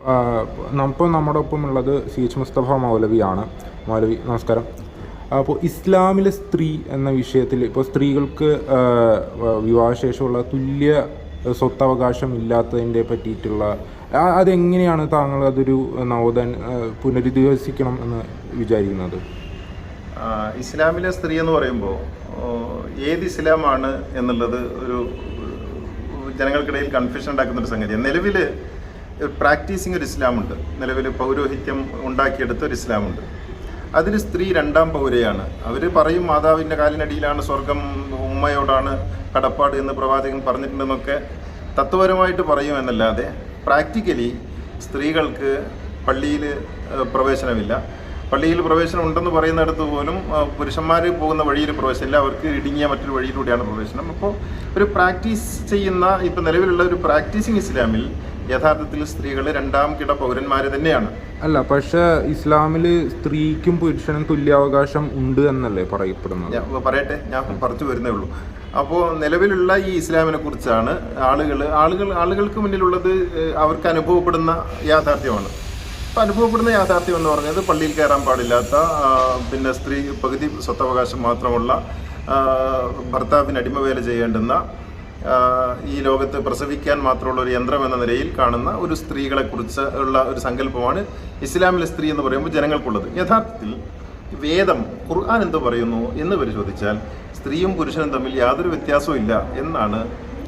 ഇപ്പോൾ നമ്മുടെ ഒപ്പം ഉള്ളത് സി എച്ച് മുസ്തഫ മൗലവിയാണ്. മൗലവി നമസ്കാരം. അപ്പോൾ ഇസ്ലാമിലെ സ്ത്രീ എന്ന വിഷയത്തിൽ ഇപ്പോൾ സ്ത്രീകൾക്ക് വിവാഹശേഷമുള്ള തുല്യ സ്വത്തവകാശം ഇല്ലാത്തതിന്റെ പറ്റിയിട്ടുള്ള അതെങ്ങനെയാണ് താങ്കൾ അതൊരു നവോദൻ പുനരധിവസിക്കണം എന്ന് വിചാരിക്കുന്നത്? ഇസ്ലാമിലെ സ്ത്രീ എന്ന് പറയുമ്പോൾ ഏത് ഇസ്ലാമാണ് എന്നുള്ളത് ഒരു ജനങ്ങൾക്കിടയിൽ കൺഫ്യൂഷൻ ഉണ്ടാക്കുന്ന ഒരു സംഗതിയാണ്. നിലവിൽ പ്രാക്ടീസിങ് ഒരു ഇസ്ലാമുണ്ട്. നിലവിൽ പൗരോഹിത്യം ഉണ്ടാക്കിയെടുത്ത ഒരു ഇസ്ലാമുണ്ട്. അതിൽ സ്ത്രീ രണ്ടാം പൗരയാണ്. അവർ പറയും മാതാവിന്റെ കാലിനടിയിലാണ് സ്വർഗം ഉമ്മയോടാണ് കടപ്പാട് എന്ന് പ്രവാചകൻ പറഞ്ഞിട്ടുണ്ടെന്നൊക്കെ തത്വപരമായിട്ട് പറയും എന്നല്ലാതെ പ്രാക്ടിക്കലി സ്ത്രീകൾക്ക് പള്ളിയിൽ പ്രവേശനമില്ല. പള്ളിയിൽ പ്രവേശനം ഉണ്ടെന്ന് പറയുന്നിടത്ത് പോലും പുരുഷന്മാർ പോകുന്ന വഴിയിൽ പ്രവേശനമില്ല. അവർക്ക് ഇടുങ്ങിയ മറ്റൊരു വഴിയിലൂടെയാണ് പ്രവേശനം. അപ്പോൾ ഒരു പ്രാക്ടീസ് ചെയ്യുന്ന ഇപ്പം നിലവിലുള്ള ഒരു പ്രാക്ടീസിങ് ഇസ്ലാമിൽ യഥാർത്ഥത്തിൽ സ്ത്രീകൾ രണ്ടാം കിട പൗരന്മാർ തന്നെയാണ്. അല്ല പക്ഷേ ഇസ്ലാമിൽ സ്ത്രീക്കും പുരുഷനും തുല്യാവകാശം ഉണ്ട് എന്നല്ലേ പറയപ്പെടുന്നത്? പറയട്ടെ? ഞാൻ പറഞ്ഞു വരുന്നേ ഉള്ളൂ. അപ്പോൾ നിലവിലുള്ള ഈ ഇസ്ലാമിനെ കുറിച്ചാണ് ആളുകൾ ആളുകൾ ആളുകൾക്ക് മുന്നിലുള്ളത് അവർക്ക് അനുഭവപ്പെടുന്ന യാഥാർത്ഥ്യമാണ്. അപ്പോൾ അനുഭവപ്പെടുന്ന യാഥാർത്ഥ്യം എന്ന് പറഞ്ഞത് പള്ളിയിൽ കയറാൻ പാടില്ലാത്ത പിന്നെ സ്ത്രീ പകുതി സ്വത്തവകാശം മാത്രമുള്ള ഭർത്താവിന് ഭർത്താവിന് അടിമവേല ചെയ്യേണ്ടുന്ന ഈ ലോകത്ത് പ്രസവിക്കാൻ മാത്രമുള്ള ഒരു യന്ത്രം എന്ന നിലയിൽ കാണുന്ന ഒരു സ്ത്രീകളെ കുറിച്ച് ഉള്ള ഒരു സങ്കല്പമാണ് ഇസ്ലാമിലെ സ്ത്രീ എന്ന് പറയുമ്പോൾ ജനങ്ങൾക്കുള്ളത്. യഥാർത്ഥത്തിൽ വേദം ഖുർആൻ എന്ത് പറയുന്നു എന്ന് പരിശോധിച്ചാൽ സ്ത്രീയും പുരുഷനും തമ്മിൽ യാതൊരു വ്യത്യാസവും ഇല്ല എന്നാണ്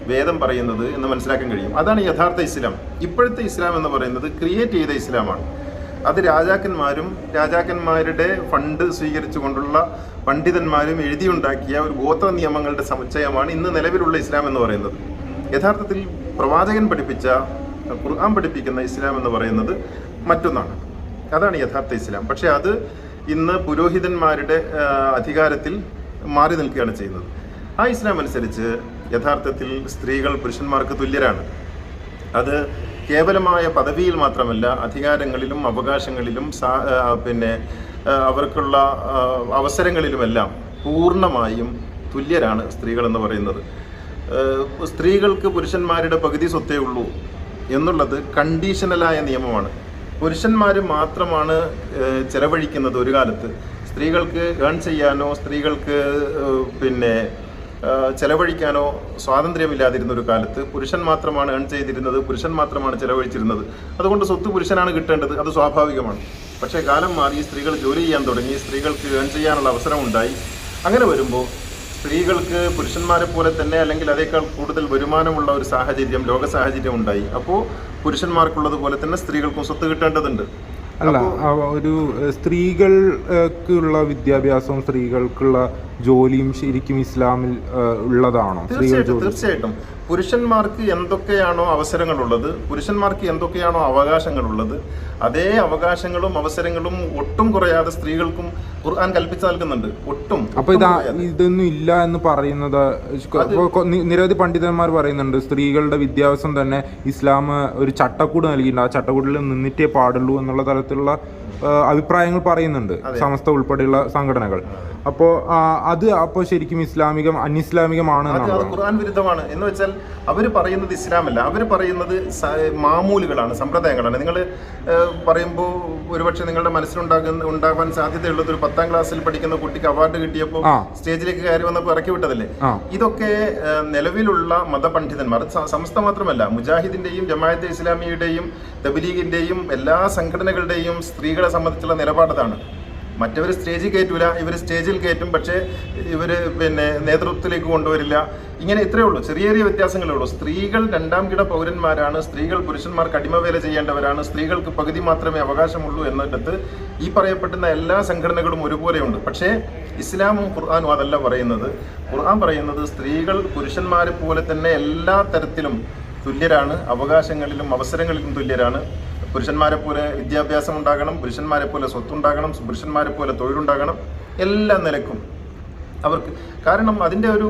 വേദം പറയുന്നത് എന്ന് മനസ്സിലാക്കാൻ കഴിയും. അതാണ് യഥാർത്ഥ ഇസ്ലാം. ഇപ്പോഴത്തെ ഇസ്ലാം എന്ന് പറയുന്നത് ക്രിയേറ്റ് ചെയ്ത ഇസ്ലാമാണ്. അത് രാജാക്കന്മാരും രാജാക്കന്മാരുടെ ഫണ്ട് സ്വീകരിച്ചുകൊണ്ടുള്ള പണ്ഡിതന്മാരും എഴുതിയുണ്ടാക്കിയ ഒരു ഗോത്ര നിയമങ്ങളുടെ സമുച്ചയമാണ് ഇന്ന് നിലവിലുള്ള ഇസ്ലാം എന്ന് പറയുന്നത്. യഥാർത്ഥത്തിൽ പ്രവാചകൻ പഠിപ്പിച്ച ഖുർആൻ പഠിപ്പിക്കുന്ന ഇസ്ലാം എന്ന് പറയുന്നത് മറ്റൊന്നാണ്. അതാണ് യഥാർത്ഥ ഇസ്ലാം. പക്ഷേ അത് ഇന്ന് പുരോഹിതന്മാരുടെ അധികാരത്തിൽ മാറി നിൽക്കുകയാണ് ചെയ്യുന്നത്. ആ ഇസ്ലാം അനുസരിച്ച് യഥാർത്ഥത്തിൽ സ്ത്രീകൾ പുരുഷന്മാർക്ക് തുല്യരാണ്. അത് കേവലമായ പദവിയിൽ മാത്രമല്ല അധികാരങ്ങളിലും അവകാശങ്ങളിലും പിന്നെ അവർക്കുള്ള അവസരങ്ങളിലുമെല്ലാം പൂർണമായും തുല്യരാണ് സ്ത്രീകൾ എന്ന് പറയുന്നത്. സ്ത്രീകൾക്ക് പുരുഷന്മാരുടെ പകുതി സ്വത്തേ ഉള്ളൂ എന്നുള്ളത് കണ്ടീഷണലായ നിയമമാണ്. പുരുഷന്മാർ മാത്രമാണ് ചെലവഴിക്കുന്നത് ഒരു കാലത്ത്. സ്ത്രീകൾക്ക് ഏൺ ചെയ്യാനോ സ്ത്രീകൾക്ക് പിന്നെ ചെലവഴിക്കാനോ സ്വാതന്ത്ര്യമില്ലാതിരുന്ന ഒരു കാലത്ത് പുരുഷൻ മാത്രമാണ് ഏൺ ചെയ്തിരുന്നത് പുരുഷൻ മാത്രമാണ് ചെലവഴിച്ചിരുന്നത്. അതുകൊണ്ട് സ്വത്ത് പുരുഷനാണ് കിട്ടേണ്ടത് അത് സ്വാഭാവികമാണ്. പക്ഷേ കാലം മാറി സ്ത്രീകൾ ജോലി ചെയ്യാൻ തുടങ്ങി സ്ത്രീകൾക്ക് ഏൺ ചെയ്യാനുള്ള അവസരം ഉണ്ടായി അങ്ങനെ വരുമ്പോൾ സ്ത്രീകൾക്ക് പുരുഷന്മാരെ പോലെ തന്നെ അല്ലെങ്കിൽ അതേക്കാൾ കൂടുതൽ വരുമാനമുള്ള ഒരു സാഹചര്യം ലോക സാഹചര്യം ഉണ്ടായി. അപ്പോൾ പുരുഷന്മാർക്കുള്ളത് പോലെ തന്നെ സ്ത്രീകൾക്കും സ്വത്ത് കിട്ടേണ്ടതുണ്ട്. അല്ല ഒരു സ്ത്രീകൾക്കുള്ള വിദ്യാഭ്യാസവും സ്ത്രീകൾക്കുള്ള ജോലിയും ശരിക്കും ഇസ്ലാമിൽ ഉള്ളതാണോ? തീർച്ചയായിട്ടും തീർച്ചയായിട്ടും. പുരുഷന്മാർക്ക് എന്തൊക്കെയാണോ അവസരങ്ങളുള്ളത് പുരുഷന്മാർക്ക് എന്തൊക്കെയാണോ അവകാശങ്ങളുള്ളത് അതേ അവകാശങ്ങളും അവസരങ്ങളും ഒട്ടും കുറയാതെ സ്ത്രീകൾക്കും ഖുർആൻ കൽപ്പിച്ചു നൽകുന്നുണ്ട്. ഒട്ടും. അപ്പൊ ഇതാ ഇതൊന്നും ഇല്ല എന്ന് പറയുന്നത് നിരവധി പണ്ഡിതന്മാർ പറയുന്നുണ്ട് സ്ത്രീകളുടെ വിദ്യാഭ്യാസം തന്നെ ഇസ്ലാം ഒരു ചട്ടക്കൂട് നൽകിയിട്ടുണ്ട്. ആ ചട്ടക്കൂടിൽ നിന്നിട്ടേ പാടുള്ളൂ എന്നുള്ള തരത്തിലുള്ള ആ, അഭിപ്രായങ്ങൾ പറയുന്നുണ്ട് സമസ്ത ഉൾപ്പെടെയുള്ള സംഘടനകൾ. അപ്പോ അത് അപ്പോ ശരിക്കും ഇസ്ലാമികം അനിസ്ലാമികമാണ് ഖുർആൻ വിരുദ്ധമാണ്. എന്ന് വെച്ചാൽ അവർ പറയുന്നത് ഇസ്ലാമല്ല. അവർ പറയുന്നത് മാമൂലുകളാണ് സമ്പ്രദായങ്ങളാണ്. നിങ്ങൾ പറയുമ്പോൾ ഒരുപക്ഷെ നിങ്ങളുടെ മനസ്സിലുണ്ടാകുന്ന ഉണ്ടാകാൻ സാധ്യതയുള്ളത് ഒരു പത്താം ക്ലാസ്സിൽ പഠിക്കുന്ന കുട്ടിക്ക് അവാർഡ് കിട്ടിയപ്പോൾ സ്റ്റേജിലേക്ക് കയറി വന്നപ്പോൾ ഇറക്കി വിട്ടതല്ലേ? ഇതൊക്കെ നിലവിലുള്ള മതപണ്ഡിതന്മാർ സമസ്ത മാത്രമല്ല മുജാഹിദിന്റെയും ജമാഅത്തെ ഇസ്ലാമിയുടെയും തബ്ലീഗിന്റെയും എല്ലാ സംഘടനകളുടെയും സ്ത്രീകളെ സംബന്ധിച്ചുള്ള നിലപാടതാണ് മറ്റവർ സ്റ്റേജിൽ കയറ്റൂല ഇവർ സ്റ്റേജിൽ കയറ്റും പക്ഷേ ഇവർ പിന്നെ നേതൃത്വത്തിലേക്ക് കൊണ്ടുവരില്ല. ഇങ്ങനെ ഇത്രയേ ഉള്ളൂ. ചെറിയ ചെറിയ വ്യത്യാസങ്ങളേ ഉള്ളൂ. സ്ത്രീകൾ രണ്ടാം കിട പൗരന്മാരാണ്. സ്ത്രീകൾ പുരുഷന്മാർക്ക് അടിമവേല ചെയ്യേണ്ടവരാണ്. സ്ത്രീകൾക്ക് പകുതി മാത്രമേ അവകാശമുള്ളൂ എന്നിടത്ത് ഈ പറയപ്പെടുന്ന എല്ലാ സംഘടനകളും ഒരുപോലെയുണ്ട്. പക്ഷേ ഇസ്ലാമും ഖുർആാനും അതല്ല പറയുന്നത്. ഖുർആൻ പറയുന്നത് സ്ത്രീകൾ പുരുഷന്മാരെ പോലെ തന്നെ എല്ലാ തരത്തിലും തുല്യരാണ്. അവകാശങ്ങളിലും അവസരങ്ങളിലും തുല്യരാണ്. പുരുഷന്മാരെ പോലെ വിദ്യാഭ്യാസം ഉണ്ടാകണം പുരുഷന്മാരെ പോലെ സ്വത്തുണ്ടാകണം പുരുഷന്മാരെ പോലെ തൊഴിലുണ്ടാകണം എല്ലാ നിലക്കും അവർക്ക്. കാരണം അതിന്റെ ഒരു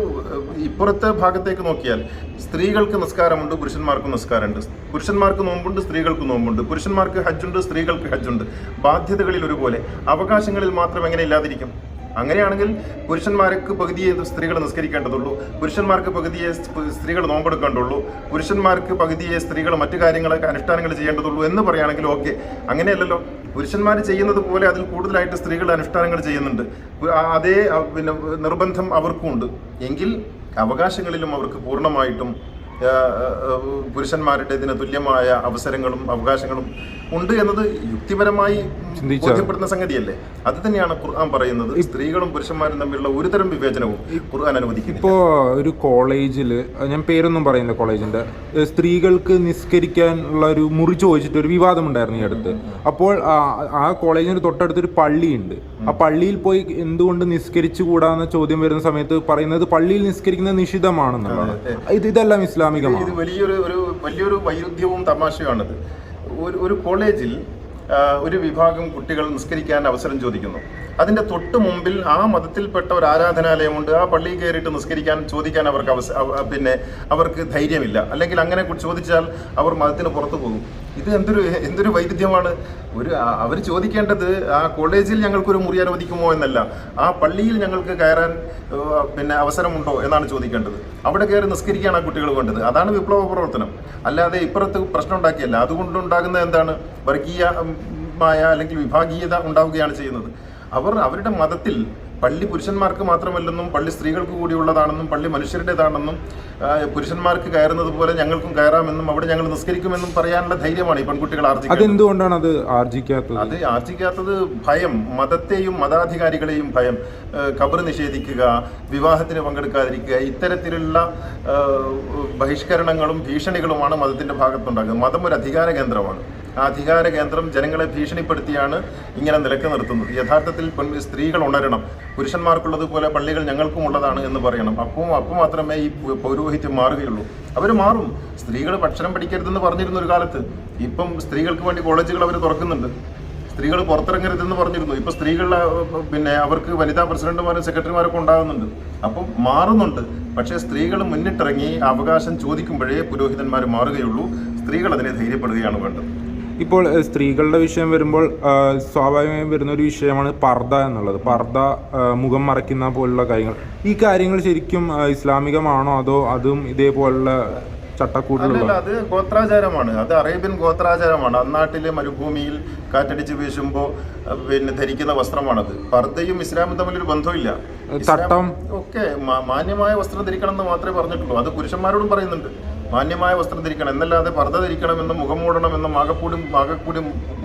ഇപ്പുറത്തെ ഭാഗത്തേക്ക് നോക്കിയാൽ സ്ത്രീകൾക്ക് നിസ്കാരമുണ്ട് പുരുഷന്മാർക്ക് നിസ്കാരമുണ്ട്. പുരുഷന്മാർക്ക് നോമ്പുണ്ട് സ്ത്രീകൾക്ക് നോമ്പുണ്ട്. പുരുഷന്മാർക്ക് ഹജ്ജുണ്ട് സ്ത്രീകൾക്ക് ഹജ്ജുണ്ട്. ബാധ്യതകളിൽ ഒരുപോലെ. അവകാശങ്ങളിൽ മാത്രം എങ്ങനെ ഇല്ലാതിരിക്കും? അങ്ങനെയാണെങ്കിൽ പുരുഷന്മാർക്ക് പകുതിയെ സ്ത്രീകൾ നിസ്കരിക്കേണ്ടതുള്ളൂ. പുരുഷന്മാർക്ക് പകുതിയെ സ്ത്രീകൾ നോമ്പെടുക്കേണ്ടുള്ളൂ പുരുഷന്മാർക്ക് പകുതിയെ സ്ത്രീകൾ മറ്റു കാര്യങ്ങളൊക്കെ അനുഷ്ഠാനങ്ങൾ ചെയ്യേണ്ടതുള്ളൂ എന്ന് പറയുകയാണെങ്കിൽ ഓക്കെ. അങ്ങനെയല്ലല്ലോ. പുരുഷന്മാർ ചെയ്യുന്നത് പോലെ അതിൽ കൂടുതലായിട്ട് സ്ത്രീകൾ അനുഷ്ഠാനങ്ങൾ ചെയ്യുന്നുണ്ട്. അതേ പിന്നെ നിർബന്ധം അവർക്കുമുണ്ട്. എങ്കിൽ അവകാശങ്ങളിലും അവർക്ക് പൂർണമായിട്ടും ആ, ആ, പുരുഷന്മാരുടെ ഇതിന് തുല്യമായ അവസരങ്ങളും അവകാശങ്ങളും ഉണ്ട് എന്നത് യുക്തിപരമായി. ബോധ്യപ്പെടുന്ന സംഗതിയല്ലേ? അത് തന്നെയാണ് ഖുർആൻ പറയുന്നത്. സ്ത്രീകളും പുരുഷന്മാരും തമ്മിലുള്ള ഒരുതരം വിവേചനവും ഖുർആൻ അനുവദിക്കുന്നു ഇപ്പോ ഒരു കോളേജിൽ ഞാൻ പേരൊന്നും പറയുന്നില്ല കോളേജിന്റെ സ്ത്രീകൾക്ക് നിസ്കരിക്കാനുള്ള ഒരു മുറി ചോദിച്ചിട്ട് ഒരു വിവാദം ഉണ്ടായിരുന്നു ഈ അടുത്ത്. അപ്പോൾ ആ- കോളേജിന് കോളേജിന് തൊട്ടടുത്തൊരു പള്ളിയുണ്ട്. ആ പള്ളിയിൽ പോയി എന്തുകൊണ്ട് നിസ്കരിച്ചു കൂടാന്ന ചോദ്യം വരുന്ന സമയത്ത് പറയുന്നത് പള്ളിയിൽ നിസ്കരിക്കുന്നത് നിഷിദ്ധമാണെന്നുള്ളത് ഇത് ഇതെല്ലാം ഇസ്ലാമികമാണ്. ഇത് വലിയൊരു ഒരു വലിയൊരു വൈരുദ്ധ്യവും തമാശയുമാണിത്. ഒരു ഒരു കോളേജിൽ ഒരു വിഭാഗം കുട്ടികൾ നിസ്കരിക്കാൻ അവസരം ചോദിക്കുന്നു. അതിന്റെ തൊട്ട് മുമ്പിൽ ആ മതത്തിൽപ്പെട്ട ഒരു ആരാധനാലയമുണ്ട് ആ പള്ളിയിൽ കയറിയിട്ട് നിസ്കരിക്കാൻ ചോദിക്കാൻ അവർക്ക് അവസ പിന്നെ അവർക്ക് ധൈര്യമില്ല. അല്ലെങ്കിൽ അങ്ങനെ ചോദിച്ചാൽ അവർ മതത്തിന് പുറത്തു പോകും. ഇത് എന്തൊരു എന്തൊരു വൈരുദ്ധ്യമാണ് ഒരു അവർ ചോദിക്കേണ്ടത് ആ കോളേജിൽ ഞങ്ങൾക്കൊരു മുറി അനുവദിക്കുമോ എന്നല്ല. ആ പള്ളിയിൽ ഞങ്ങൾക്ക് കയറാൻ പിന്നെ അവസരമുണ്ടോ എന്നാണ് ചോദിക്കേണ്ടത്. അവിടെ കയറി നിസ്കരിക്കുകയാണ് ആ കുട്ടികൾ വേണ്ടത്. അതാണ് വിപ്ലവ പ്രവർത്തനം. അല്ലാതെ ഇപ്പുറത്ത് പ്രശ്നം ഉണ്ടാക്കിയല്ല. അതുകൊണ്ടുണ്ടാകുന്ന എന്താണ്? വർഗീയമായ അല്ലെങ്കിൽ വിഭാഗീയത ഉണ്ടാവുകയാണ് ചെയ്യുന്നത്. അവർ അവരുടെ മതത്തിൽ പള്ളി പുരുഷന്മാർക്ക് മാത്രമല്ലെന്നും പള്ളി സ്ത്രീകൾക്ക് കൂടിയുള്ളതാണെന്നും പള്ളി മനുഷ്യരുടേതാണെന്നും പുരുഷന്മാർക്ക് കയറുന്നത് പോലെ ഞങ്ങൾക്കും കയറാമെന്നും അവിടെ ഞങ്ങൾ നിസ്കരിക്കുമെന്നും പറയാനുള്ള ധൈര്യമാണ് ഈ പെൺകുട്ടികൾ ആർജിക്കുന്നത്. അതെന്തുകൊണ്ടാണ് അത് ആർജിക്കാത്തത്? അത് ആർജിക്കാത്തത് ഭയം മതത്തെയും മതാധികാരികളെയും ഭയം. കബർ നിഷേധിക്കുക വിവാഹത്തിന് പങ്കെടുക്കാതിരിക്കുക ഇത്തരത്തിലുള്ള ബഹിഷ്കരണങ്ങളും ഭീഷണികളുമാണ് മതത്തിന്റെ ഭാഗത്തുണ്ടാകുന്നത്. മതം ഒരു അധികാര കേന്ദ്രമാണ്. അധികാര കേന്ദ്രം ജനങ്ങളെ ഭീഷണിപ്പെടുത്തിയാണ് ഇങ്ങനെ നിലയ്ക്ക് നിർത്തുന്നത്. യഥാർത്ഥത്തിൽ സ്ത്രീകൾ ഉണരണം. പുരുഷന്മാർക്കുള്ളതുപോലെ പള്ളികൾ ഞങ്ങൾക്കും ഉള്ളതാണ് എന്ന് പറയണം. അപ്പോൾ അപ്പോൾ മാത്രമേ ഈ പൗരോഹിത്യം മാറുകയുള്ളൂ. അവർ മാറും. സ്ത്രീകൾ ഭക്ഷണം പഠിക്കരുതെന്ന് പറഞ്ഞിരുന്ന ഒരു കാലത്ത് ഇപ്പം സ്ത്രീകൾക്ക് വേണ്ടി കോളേജുകൾ അവർ തുറക്കുന്നുണ്ട്. സ്ത്രീകൾ പുറത്തിറങ്ങരുതെന്ന് പറഞ്ഞിരുന്നു. ഇപ്പൊ സ്ത്രീകൾ പിന്നെ അവർക്ക് വനിതാ പ്രസിഡന്റുമാരും സെക്രട്ടറിമാരൊക്കെ ഉണ്ടാകുന്നുണ്ട്. അപ്പം മാറുന്നുണ്ട്. പക്ഷേ സ്ത്രീകൾ മുന്നിട്ടിറങ്ങി അവകാശം ചോദിക്കുമ്പോഴേ പുരോഹിതന്മാർ മാറുകയുള്ളൂ. സ്ത്രീകൾ അതിനെ ധൈര്യപ്പെടുകയാണ് വേണ്ടത്. ഇപ്പോൾ സ്ത്രീകളുടെ വിഷയം വരുമ്പോൾ സ്വാഭാവികമായും വരുന്ന ഒരു വിഷയമാണ് പർദ്ദ എന്നുള്ളത്. പർദ്ദ മുഖം മറയ്ക്കുന്ന പോലുള്ള കാര്യങ്ങൾ. ഈ കാര്യങ്ങൾ ശരിക്കും ഇസ്ലാമികമാണോ അതോ അതും ഇതേപോലുള്ള ചട്ടക്കൂടിലുള്ള അത് ഗോത്രാചാരമാണ്. അത് അറേബ്യൻ ഗോത്രാചാരമാണ്. അന്നാട്ടിലെ മരുഭൂമിയിൽ കാറ്റടിച്ച് വീശുമ്പോൾ പിന്നെ ധരിക്കുന്ന വസ്ത്രമാണത്. പർദ്ദയും ഇസ്ലാമും തമ്മിലൊരു ബന്ധമില്ല തട്ടം? ഒക്കെ മാന്യമായ വസ്ത്രം ധരിക്കണം എന്ന് മാത്രമേ പറഞ്ഞിട്ടുള്ളൂ. അത് പുരുഷന്മാരോടും പറയുന്നുണ്ട്. മാന്യമായ വസ്ത്രം ധരിക്കണം എന്നല്ലാതെ പർദ്ദ ധരിക്കണമെന്നും മുഖം മൂടണമെന്നും ആകെക്കൂടും ആകെക്കൂടി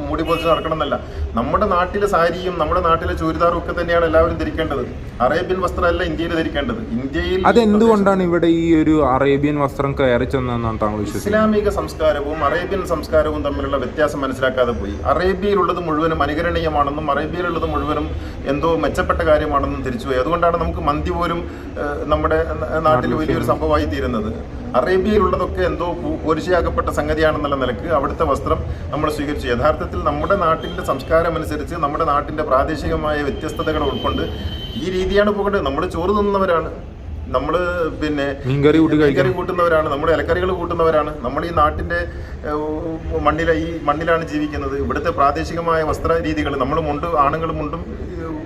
മൂടി പൊതിച്ച് നടക്കണം എന്നല്ല നമ്മുടെ നാട്ടിലെ സാരിയും നമ്മുടെ നാട്ടിലെ ചുരിദാറും ഒക്കെ തന്നെയാണ് എല്ലാവരും ധരിക്കേണ്ടത്. അറേബ്യൻ വസ്ത്രമല്ല ഇന്ത്യയിൽ ധരിക്കേണ്ടത്. ഇന്ത്യയിൽ അതെന്തുകൊണ്ടാണ് ഇവിടെ ഈ ഒരു അറേബ്യൻ വസ്ത്രം കയറി ചെന്നതെന്നാണ് താങ്കൾ ഇസ്ലാമിക സംസ്കാരവും അറേബ്യൻ സംസ്കാരവും തമ്മിലുള്ള വ്യത്യാസം മനസ്സിലാക്കാതെ പോയി. അറേബ്യയിലുള്ളത് മുഴുവനും അനുകരണീയമാണെന്നും അറേബ്യയിലുള്ളത് മുഴുവനും എന്തോ മെച്ചപ്പെട്ട കാര്യമാണെന്നും തിരിച്ചുപോയി. അതുകൊണ്ടാണ് നമുക്ക് മന്തി പോലും നമ്മുടെ നാട്ടിൽ വലിയൊരു സംഭവമായി തീരുന്നത്. അറേബ്യയിലുള്ളതൊക്കെ എന്തോ പോരിശയാക്കപ്പെട്ട സംഗതിയാണെന്നുള്ള നിലയ്ക്ക് അവിടുത്തെ വസ്ത്രം നമ്മൾ സ്വീകരിച്ചു. യഥാർത്ഥത്തിൽ നമ്മുടെ നാട്ടിന്റെ സംസ്കാരം അനുസരിച്ച് നമ്മുടെ നാട്ടിന്റെ പ്രാദേശികമായ വ്യത്യസ്തതകൾ ഉൾക്കൊണ്ട് ഈ രീതിയാണ് പോകേണ്ടത്. നമ്മൾ ചോറ് തിന്നുന്നവരാണ്. നമ്മൾ പിന്നെ മീൻകറി മീൻകറി കൂട്ടുന്നവരാണ് നമ്മുടെ ഇലക്കറികൾ കൂട്ടുന്നവരാണ്. നമ്മൾ ഈ നാട്ടിന്റെ മണ്ണിലെ ഈ മണ്ണിലാണ് ജീവിക്കുന്നത്. ഇവിടുത്തെ പ്രാദേശികമായ വസ്ത്ര രീതികൾ നമ്മൾ മുണ്ട് ആണുങ്ങളും മുണ്ടും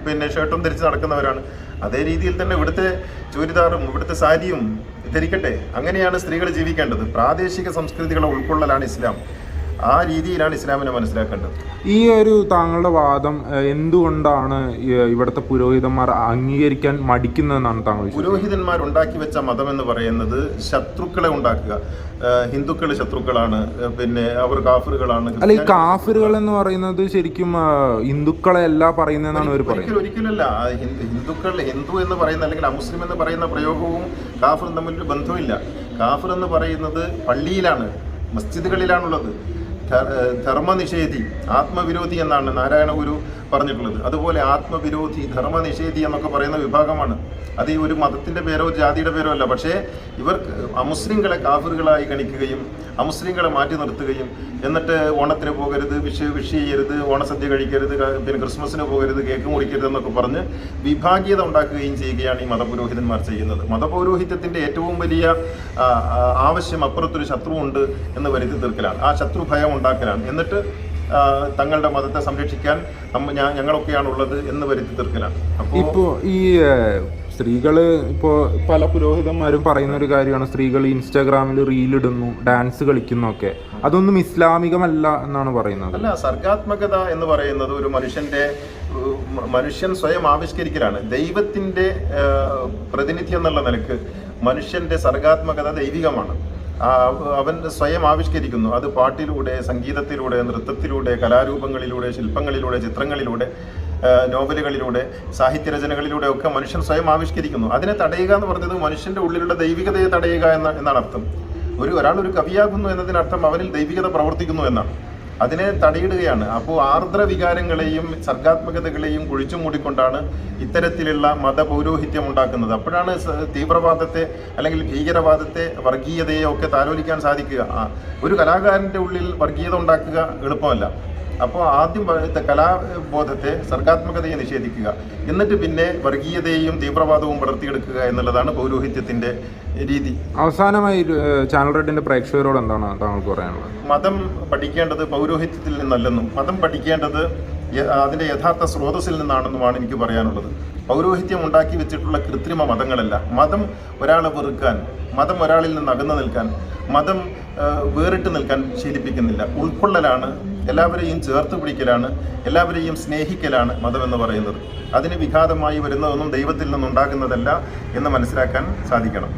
പിന്നെ ഷർട്ടും ധരിച്ച് നടക്കുന്നവരാണ്. അതേ രീതിയിൽ തന്നെ ഇവിടുത്തെ ചുരിദാറും ഇവിടുത്തെ സാരിയും ധരിക്കട്ടെ. അങ്ങനെയാണ് സ്ത്രീകൾ ജീവിക്കേണ്ടത്. പ്രാദേശിക സംസ്കൃതികളെ ഉൾക്കൊള്ളലാണ് ഇസ്ലാം. ആ രീതിയിലാണ് ഇസ്ലാമിനെ മനസ്സിലാക്കേണ്ടത്. ഈ ഒരു താങ്കളുടെ വാദം എന്തുകൊണ്ടാണ് ഇവിടുത്തെ പുരോഹിതന്മാർ അംഗീകരിക്കാൻ മടിക്കുന്നതെന്നാണ് താങ്കൾ പുരോഹിതന്മാർ ഉണ്ടാക്കി വെച്ച മതം എന്ന് പറയുന്നത് ശത്രുക്കളെ ഉണ്ടാക്കുക. ഹിന്ദുക്കൾ ശത്രുക്കളാണ് പിന്നെ അവർ കാഫറുകളാണ് അല്ല ഈ കാഫറുകൾ എന്ന് പറയുന്നത് ശരിക്കും ഹിന്ദുക്കളെ അല്ല പറയുന്നതെന്നാണ് അവർ പറയുന്നത്. ഒരിക്കലും ഒരിക്കലല്ല. ഹിന്ദുക്കൾ ഹിന്ദു എന്ന് പറയുന്ന അല്ലെങ്കിൽ അമുസ്ലിം എന്ന് പറയുന്ന പ്രയോഗവും കാഫറും തമ്മിൽ ബന്ധമില്ല കാഫർ എന്ന് പറയുന്നത് പള്ളിയിലാണ് മസ്ജിദുകളിലാണുള്ളത്. ധർമ്മനിഷേധി ആത്മവിരോധി എന്നാണ് നാരായണ ഗുരു പറഞ്ഞിട്ടുള്ളത്. അതുപോലെ ആത്മവിരോധി ധർമ്മനിഷേധി എന്നൊക്കെ പറയുന്ന വിഭാഗമാണ്. അത് ഈ ഒരു മതത്തിന്റെ പേരോ ജാതിയുടെ പേരോ അല്ല. പക്ഷേ ഇവർ അമുസ്ലിങ്ങളെ കാഫറുകളായി ഗണിക്കുകയും അമുസ്ലിങ്ങളെ മാറ്റി നിർത്തുകയും എന്നിട്ട് ഓണത്തിന് പോകരുത് വിഷു വിഷ് ചെയ്യരുത് ഓണസദ്യ കഴിക്കരുത് പിന്നെ ക്രിസ്മസിന് പോകരുത് കേക്ക് മുറിക്കരുത് എന്നൊക്കെ പറഞ്ഞ് വിഭാഗീയത ഉണ്ടാക്കുകയും ചെയ്യുകയാണ് ഈ മതപുരോഹിതന്മാർ ചെയ്യുന്നത്. മതപൗരോഹിത്യത്തിന്റെ ഏറ്റവും വലിയ ആവശ്യം അപ്പുറത്തൊരു ശത്രുവുണ്ട് എന്ന് വരുത്തി തീർക്കലാണ്. ആ ശത്രു ഭയം ഉണ്ടാക്കലാണ്. എന്നിട്ട് തങ്ങളുടെ മതത്തെ സംരക്ഷിക്കാൻ നമ്മ ഞങ്ങളൊക്കെയാണ് ഉള്ളത് എന്ന് വരുത്തി തീർക്കലാണ്. ഇപ്പോ ഇപ്പോൾ ഈ സ്ത്രീകൾ ഇപ്പോ പല പുരോഹിതന്മാരും പറയുന്ന ഒരു കാര്യമാണ്. സ്ത്രീകൾ ഇൻസ്റ്റാഗ്രാമിൽ റീലിടുന്നു ഡാൻസ് കളിക്കുന്നു ഒക്കെ അതൊന്നും ഇസ്ലാമികമല്ല എന്നാണ് പറയുന്നത്. അല്ല സർഗാത്മകത എന്ന് പറയുന്നത് ഒരു മനുഷ്യന്റെ മനുഷ്യൻ സ്വയം ആവിഷ്കരിക്കലാണ്. ദൈവത്തിന്റെ പ്രതിനിധി എന്നുള്ള നിലയ്ക്ക് മനുഷ്യന്റെ സർഗാത്മകത ദൈവികമാണ്. അവൻ സ്വയം ആവിഷ്കരിക്കുന്നു. അത് പാട്ടിലൂടെ സംഗീതത്തിലൂടെ നൃത്തത്തിലൂടെ കലാരൂപങ്ങളിലൂടെ ശില്പങ്ങളിലൂടെ ചിത്രങ്ങളിലൂടെ നോവലുകളിലൂടെ സാഹിത്യരചനകളിലൂടെ ഒക്കെ മനുഷ്യൻ സ്വയം ആവിഷ്കരിക്കുന്നു. അതിനെ തടയുക എന്ന് പറഞ്ഞത് മനുഷ്യന്റെ ഉള്ളിലുള്ള ദൈവികതയെ തടയുക എന്ന എന്നാണ് അർത്ഥം. ഒരു ഒരാൾ ഒരു കവിയാകുന്നു എന്നതിനർത്ഥം അവനിൽ ദൈവികത പ്രവർത്തിക്കുന്നു എന്നാണ്. അതിനെ തടയിടുകയാണ്. അപ്പോൾ ആർദ്ര വികാരങ്ങളെയും സർഗാത്മകതകളെയും കുഴിച്ചു മൂടിക്കൊണ്ടാണ് ഇത്തരത്തിലുള്ള മതപൗരോഹിത്യം ഉണ്ടാക്കുന്നത്. അപ്പോഴാണ് തീവ്രവാദത്തെ അല്ലെങ്കിൽ ഭീകരവാദത്തെ വർഗീയതയെ ഒക്കെ താലോലിക്കാൻ സാധിക്കുക. ഒരു കലാകാരന്റെ ഉള്ളിൽ വർഗീയത ഉണ്ടാക്കുക എളുപ്പമല്ല. അപ്പോൾ ആദ്യം കലാബോധത്തെ സർഗാത്മകതയെ നിഷേധിക്കുക. എന്നിട്ട് പിന്നെ വർഗീയതയും തീവ്രവാദവും വളർത്തിയെടുക്കുക എന്നുള്ളതാണ് പൗരോഹിത്യത്തിന്റെ രീതി. അവസാനമായി ചാനൽ റെഡിന്റെ പ്രേക്ഷകരോട് എന്താണ് താങ്കൾക്ക് പറയാനുള്ളത്? മതം പഠിക്കേണ്ടത് പൗരോഹിത്യത്തിൽ നിന്നല്ലെന്നും മതം പഠിക്കേണ്ടത് അതിന്റെ യഥാർത്ഥ സ്രോതസ്സിൽ നിന്നാണെന്നുമാണ് എനിക്ക് പറയാനുള്ളത്. പൗരോഹിത്യം ഉണ്ടാക്കി വെച്ചിട്ടുള്ള കൃത്രിമ മതങ്ങളല്ല. മതം ഒരാളെ വെറുക്കാൻ മതം ഒരാളിൽ നിന്ന് അകന്നു നിൽക്കാൻ മതം വേറിട്ട് നിൽക്കാൻ ശീലിപ്പിക്കുന്നില്ല. ഉൾക്കൊള്ളലാണ് എല്ലാവരെയും ചേർത്ത് പിടിക്കലാണ് എല്ലാവരെയും സ്നേഹിക്കലാണ് മതം എന്ന് പറയുന്നത്. അതിന് വിഘാതമായി വരുന്നതൊന്നും ദൈവത്തിൽ നിന്നുണ്ടാകുന്നതല്ല എന്ന് മനസ്സിലാക്കാൻ സാധിക്കണം.